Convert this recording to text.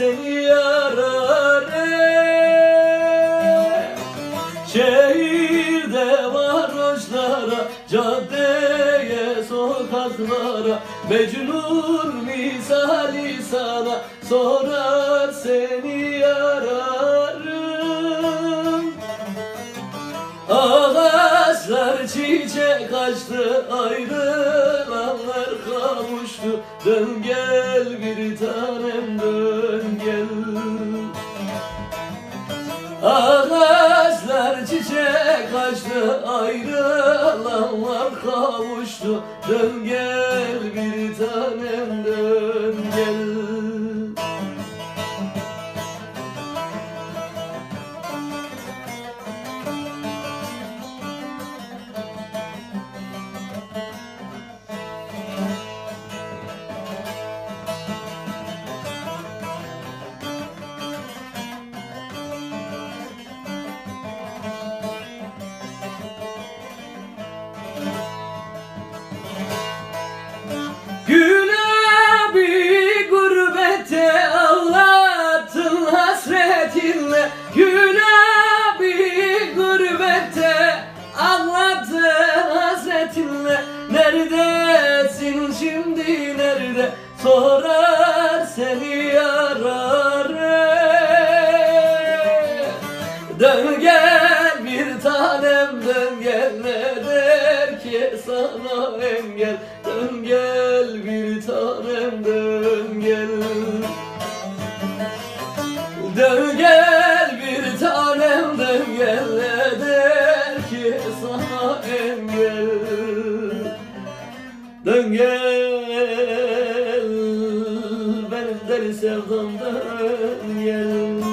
seni ararım Şehirde varoşlara, caddeye, sokaklara Mecnun misali sana sorar seni ararım Ağaçlar çiçek açtı ayrılanlar kavuştu. Dön gel bir tanem ayrılanlar kavuştu. Dön gel hasretinle Günabi gurbette ağlattın hasretinle Neredesin şimdi nerede? Sorar seni ararım Dön gel bir tanem dön gel. Ne der ki sana engel? Dön gel bir tanem Gel benim deli sevdamdan gel.